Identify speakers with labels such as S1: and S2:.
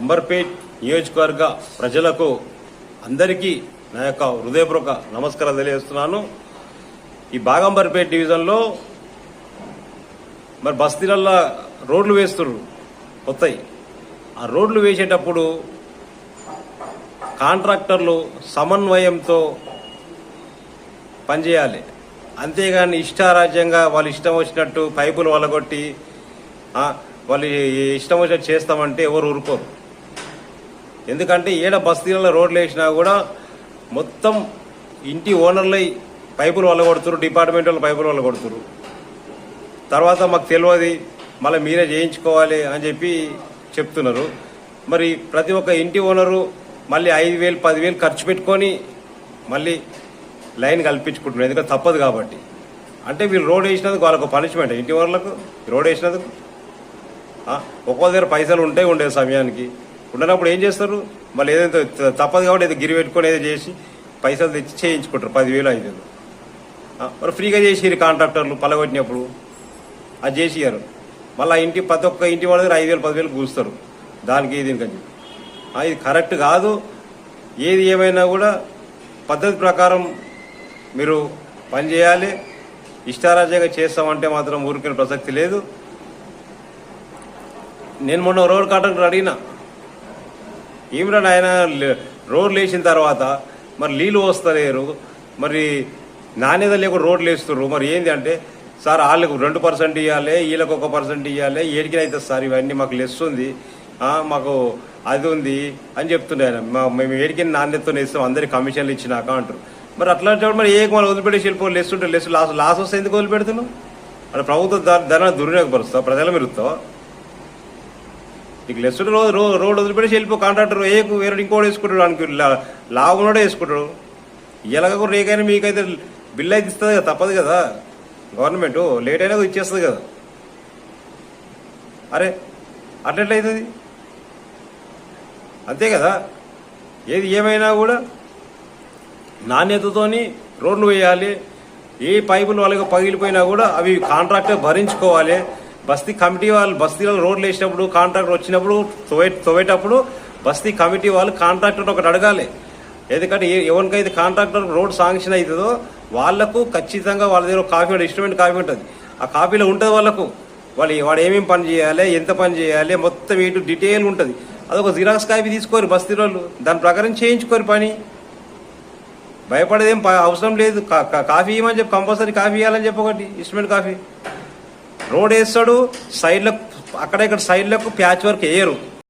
S1: అంబర్పేట్ నియోజకవర్గ ప్రజలకు అందరికీ నా యొక్క హృదయపూర్వక నమస్కారాలు తెలియజేస్తున్నాను. ఈ బాగంబర్పేట్ డివిజన్లో మరి బస్తీలల్లో రోడ్లు వేస్తున్నారు కొత్తవి ఆ రోడ్లు వేసేటప్పుడు కాంట్రాక్టర్లు సమన్వయంతో పనిచేయాలి. అంతేగాని ఇష్టారాజ్యంగా వాళ్ళు ఇష్టం వచ్చినట్టు పైపులు వలగొట్టి వాళ్ళు ఇష్టం వచ్చినట్టు చేస్తామంటే ఎవరు ఊరుకోరు. ఎందుకంటే ఏడ బస్తీలలో రోడ్లు వేసినా కూడా మొత్తం ఇంటి ఓనర్లై పైపులు వలగొడుతురు డిపార్ట్మెంట్ వాళ్ళు పైపులు వలగొడుతురు తర్వాత మాకు తెలియదు మళ్ళీ మీరే చేయించుకోవాలి అని చెప్పి చెప్తున్నారు. మరి ప్రతి ఒక్క ఇంటి ఓనరు మళ్ళీ ఐదు వేలు పదివేలు ఖర్చు పెట్టుకొని మళ్ళీ లైన్ కల్పించుకుంటున్నారు. ఎందుకంటే తప్పదు కాబట్టి. అంటే వీళ్ళు రోడ్ వేసినందుకు వాళ్ళకు పనిష్మెంట్. ఇంటి ఓనర్లకు రోడ్ వేసినందుకు. ఒక్కో దగ్గర పైసలు ఉంటే ఉండేది సమయానికి. ఉండనప్పుడు ఏం చేస్తారు? మళ్ళీ ఏదైతే తప్పదు కాబట్టి ఏదో గిరి పెట్టుకొని ఏదో చేసి పైసలు తెచ్చి చేయించుకుంటారు పదివేలు ఐదు వేలు. మరి ఫ్రీగా చేసిరు కాంట్రాక్టర్లు పలగొట్టినప్పుడు. అది చేసియారు మళ్ళీ ఇంటి ప్రతి ఒక్క ఇంటి వాళ్ళ దగ్గర ఐదు వేలు పదివేలు కూస్తారు దానికి దీనికి అని ఇది కరెక్ట్ కాదు. ఏది ఏమైనా కూడా పద్ధతి ప్రకారం మీరు పనిచేయాలి ఇష్టారాజ్యంగా చేస్తామంటే మాత్రం ఊరికిన ప్రసక్తి లేదు. నేను మొన్న రోడ్ కాంట్రాక్టర్ అడిగినా. ఏమిరా నాయన? లే- రోడ్లు వేసిన తర్వాత మరి నీళ్ళు వస్తలేరు మరి నాణ్యత లేకుండా రోడ్లు వేస్తున్నారు మరి ఏంది అంటే సార్ వాళ్ళకు రెండు పర్సెంట్ ఇవ్వాలి వీళ్ళకి ఒక పర్సెంట్ ఇవ్వాలి ఏడికినైతే సార్ ఇవన్నీ మాకు లెస్ ఉంది మాకు అది ఉంది అని చెప్తుండే ఆయన. మా- మేము ఏడికి నాణ్యతతో ఇస్తాం అందరికి కమిషన్లు ఇచ్చినాక అంటారు. మరి అట్లాంటి మరి ఏ మనం వదిలిపెట్టేసి వెళ్ళిపో లెస్ ఉంటే లెస్ లాస్ లాస్ వస్తే ఎందుకు వదిలిపెడుతున్నాం అంటే ప్రభుత్వ ధర- ధర దుర్వినియోగపరుస్తావు? ప్రజల మెరుగుతావు నీకు లెస్ రోజు రో రో- రోడ్ వదిలిపెట్టేసి వెళ్ళిపో కాంట్రాక్టర్ ఏ వేరే ఇంకోటి వేసుకుంటాడు వానికి లాభం కూడా వేసుకుంటాడు. ఇలాగ కూడా రేకైనా మీకైతే బిల్ అయితే ఇస్తుంది కదా తప్పదు కదా? గవర్నమెంట్ లేట్ అయినా ఇచ్చేస్తుంది కదా? అరే అట్లెట్లయితుంది? అంతే కదా? ఏది ఏమైనా కూడా నాణ్యతతోని రోడ్లు వేయాలి ఏ పైపులు వాళ్ళకి పగిలిపోయినా కూడా అవి కాంట్రాక్టర్ భరించుకోవాలి. బస్తీ కమిటీ వాళ్ళు బస్తీలో రోడ్లు వేసినప్పుడు కాంట్రాక్టర్ వచ్చినప్పుడు తోవే తోవేటప్పుడు బస్తీ కమిటీ వాళ్ళు కాంట్రాక్టర్ ఒకటి అడగాలి. ఎందుకంటే ఎవరికైతే కాంట్రాక్టర్ రోడ్ శాంక్షన్ అవుతుందో వాళ్ళకు ఖచ్చితంగా వాళ్ళ దగ్గర కాపీ ఇన్స్ట్రుమెంట్ కాపీ ఉంటుంది. ఆ కాపీలో ఉంటుంది వాళ్ళకు. వాళ్ళు వాడు ఏమేమి పని చేయాలి ఎంత పని చేయాలి మొత్తం ఇటు డీటెయిల్ ఉంటుంది. అదొక జిరాక్స్ కాపీ తీసుకోరు బస్తీ వాళ్ళు దాని ప్రకారం చేయించుకోరు పని. భయపడేదేం అవసరం లేదు. కా- కాఫీ ఇవ్వమని చెప్పి కంపల్సరీ కాఫీ ఇవ్వాలని చెప్పి ఒకటి ఇన్స్ట్రుమెంట్ కాఫీ. రోడ్ వేస్తాడు సైడ్లకు అక్కడ ఇక్కడ సైడ్లకు ప్యాచ్ వర్క్ వేయరు.